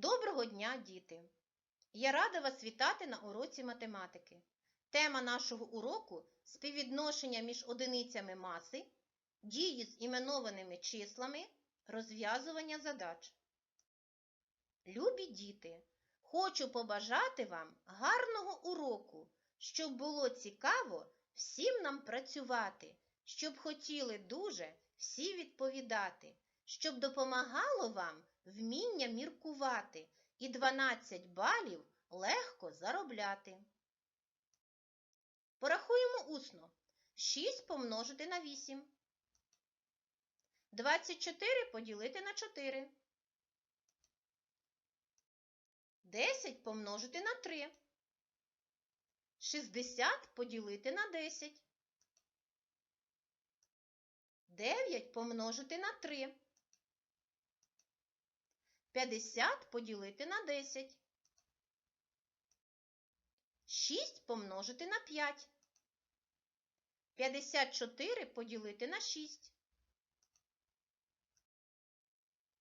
Доброго дня, діти! Я рада вас вітати на уроці математики. Тема нашого уроку співвідношення між одиницями маси, дії з іменованими числами, розв'язування задач. Любі діти, хочу побажати вам гарного уроку, щоб було цікаво всім нам працювати, щоб хотіли дуже всі відповідати, щоб допомагало вам вміння міркувати і 12 балів легко заробляти. Порахуємо усно. 6 помножити на 8. 24 поділити на 4. 10 помножити на 3. 60 поділити на 10. 9 помножити на 3. 50 поділити на 10. 6 помножити на 5. 54 поділити на 6.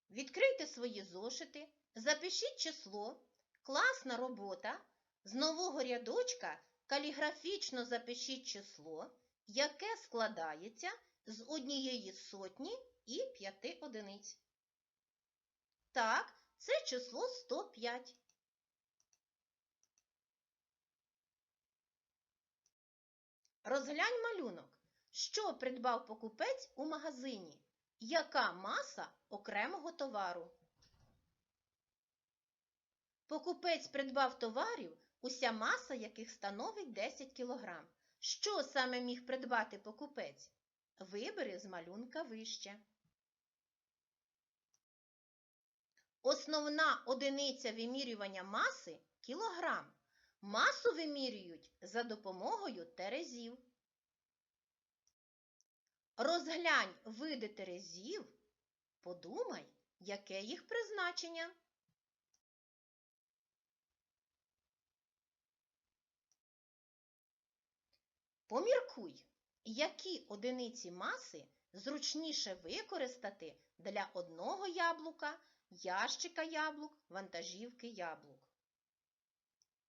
Відкрийте свої зошити, запишіть число, класна робота. З нового рядочка каліграфічно запишіть число, яке складається з однієї сотні і п'яти одиниць. Так, це число 105. Розглянь малюнок. Що придбав покупець у магазині? Яка маса окремого товару? Покупець придбав товарів, уся маса яких становить 10 кг. Що саме міг придбати покупець? Вибери з малюнка вище. Основна одиниця вимірювання маси кілограм. Масу вимірюють за допомогою терезів. Розглянь види терезів, подумай, яке їх призначення. Поміркуй, які одиниці маси зручніше використати для одного яблука, ящика яблук, вантажівки яблук.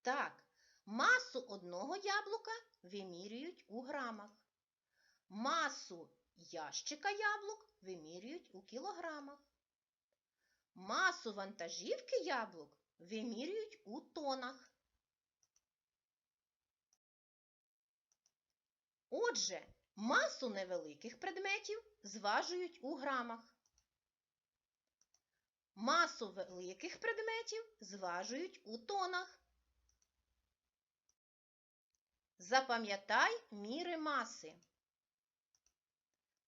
Так, масу одного яблука вимірюють у грамах. Масу ящика яблук вимірюють у кілограмах. Масу вантажівки яблук вимірюють у тонах. Отже, масу невеликих предметів зважують у грамах. Масу великих предметів зважують у тонах. Запам'ятай міри маси.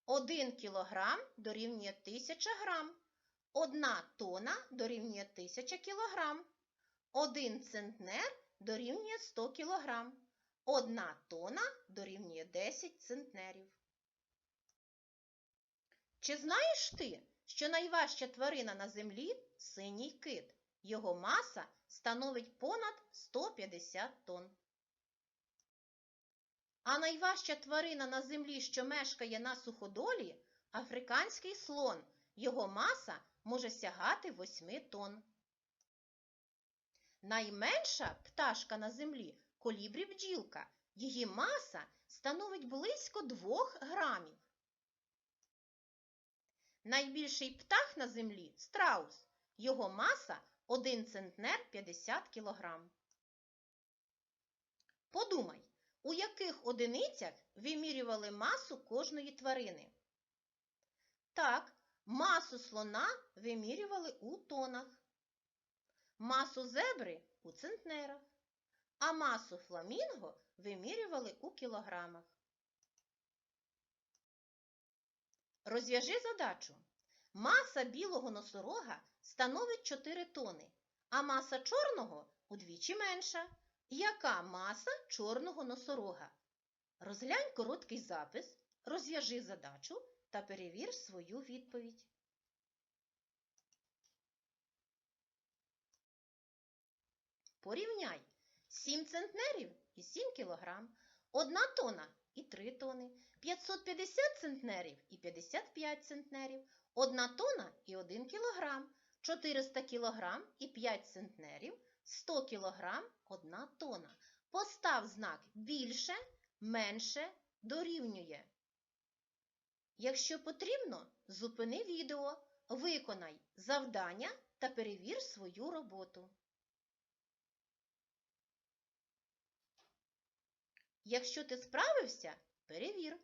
1 кілограм дорівнює 1000 грам. 1 тона дорівнює 1000 кілограм. 1 центнер дорівнює 100 кілограм. 1 тона дорівнює 10 центнерів. Чи знаєш ти, що найважча тварина на землі синій кит? Його маса становить понад 150 тонн. А найважча тварина на землі, що мешкає на суходолі, африканський слон. Його маса може сягати 8 тонн. Найменша пташка на землі колібрі бджілка. Її маса становить близько 2 грамів. Найбільший птах на землі страус. Його маса 1 центнер 50 кілограм. Подумай, у яких одиницях вимірювали масу кожної тварини? Так, масу слона вимірювали у тонах, масу зебри у центнерах, а масу фламінго вимірювали у кілограмах. Розв'яжи задачу. Маса білого носорога становить 4 тони, а маса чорного удвічі менша. Яка маса чорного носорога? Розглянь короткий запис, розв'яжи задачу та перевір свою відповідь. Порівняй 7 центнерів і 7 кілограм, 1 тона і 3 тони, 550 центнерів і 55 центнерів, 1 тона і 1 кілограм, 400 кг і 5 центнерів, 100 кг – 1 тонна. Постав знак більше, менше, дорівнює. Якщо потрібно, зупини відео, виконай завдання та перевір свою роботу. Якщо ти справився, перевір.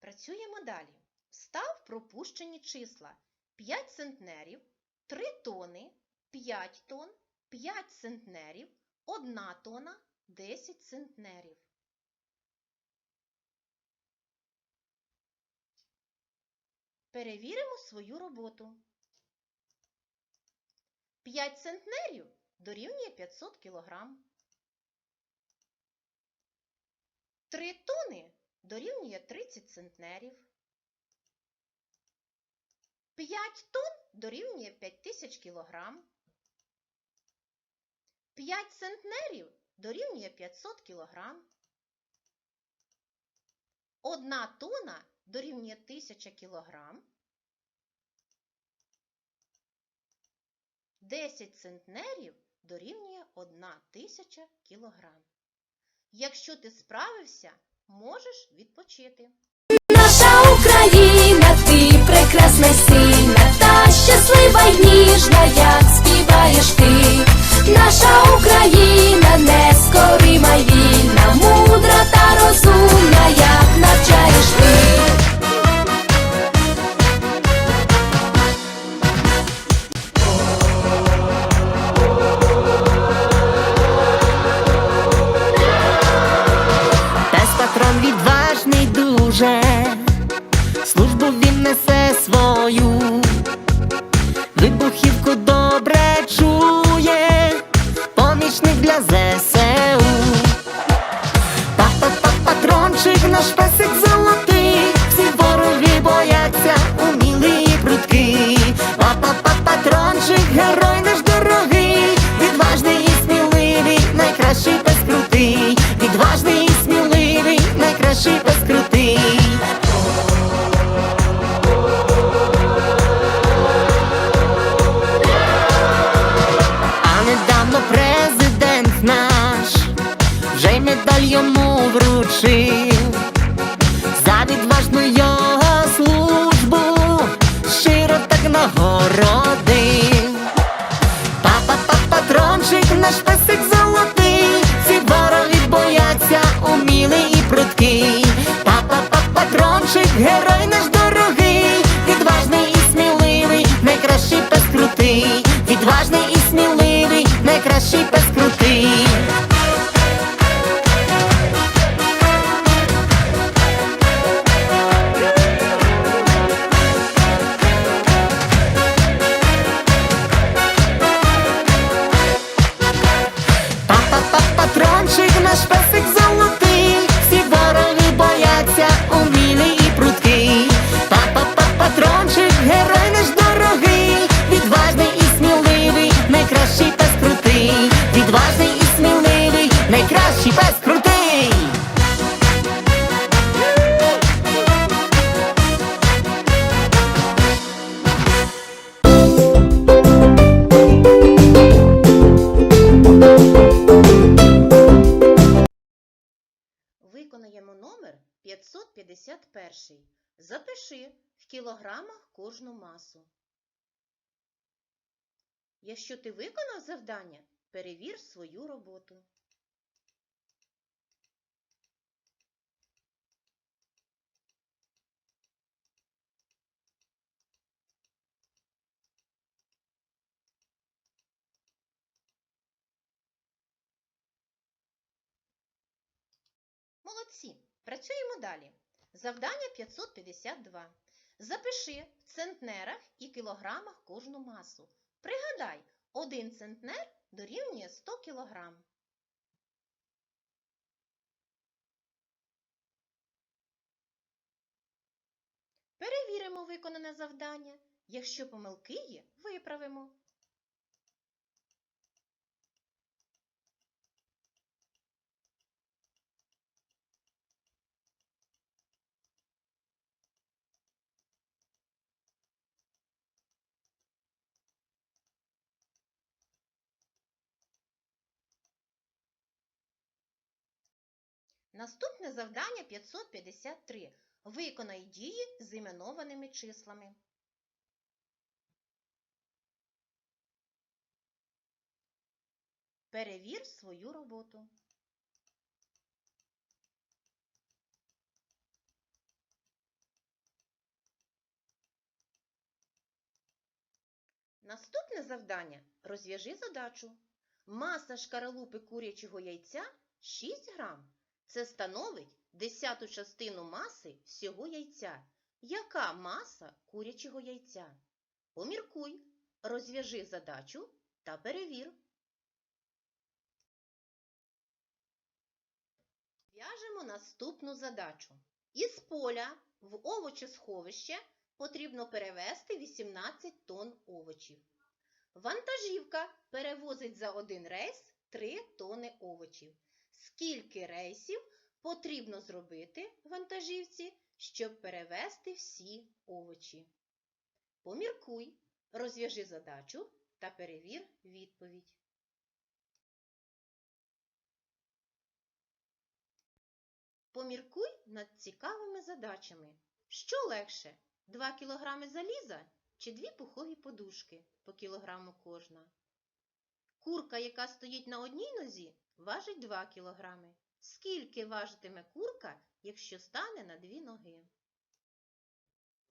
Працюємо далі. Став пропущені числа 5 центнерів, 3 тони, 5 тонн, 5 центнерів, 1 тонна, 10 центнерів. Перевіримо свою роботу. 5 центнерів дорівнює 500 кг. 3 тони дорівнює 30 центнерів. 5 тонн дорівнює 5000 кг. 5 центнерів дорівнює 500 кг. 1 тонна дорівнює 1000 кг. 10 центнерів дорівнює 1000 кг. Якщо ти справився, можеш відпочити. Наша Україна, ти прекрасна, сильна та щаслива й ніжна, як співаєш ти. Наша Україна нескорима й вільна, мудра та розумна, як навчаєш ти. ЗСУ. Папа патрончик, наш песик золотий, всі вороги бояться, умілі і прудкий. Папа патрончик, герой і прудкий. Папа патрончик, герой наш дорогий, відважний і сміливий, найкращий пес крутий, відважний і сміливий, найкращий пес найкращий пес крутий. Виконаємо номер 551. Запиши в кілограмах кожну масу. Якщо ти виконав завдання, перевір свою роботу. Молодці! Працюємо далі. Завдання 552. Запиши в центнерах і кілограмах кожну масу. Пригадай, 1 центнер дорівнює 100 кілограм. Перевіримо виконане завдання. Якщо помилки є, виправимо. Наступне завдання 553. Виконай дії з іменованими числами. Перевір свою роботу. Наступне завдання розв'яжи задачу. Маса шкаралупи курячого яйця 6 грам. Це становить десяту частину маси всього яйця. Яка маса курячого яйця? Поміркуй, розв'яжи задачу та перевір. В'яжемо наступну задачу. Із поля в овочесховище потрібно перевезти 18 тонн овочів. Вантажівка перевозить за один рейс 3 тонни овочів. Скільки рейсів потрібно зробити вантажівці, щоб перевезти всі овочі? Поміркуй, розв'яжи задачу та перевір відповідь. Поміркуй над цікавими задачами. Що легше? 2 кг заліза чи дві пухові подушки по кілограму кожна? Курка, яка стоїть на одній нозі, важить 2 кг. Скільки важитиме курка, якщо стане на дві ноги?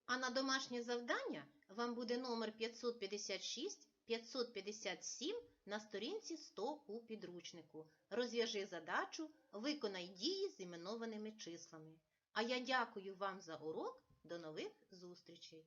А на домашнє завдання вам буде номер 556, 557 на сторінці 100 у підручнику. Розв'яжи задачу, виконай дії з іменованими числами. А я дякую вам за урок. До нових зустрічей!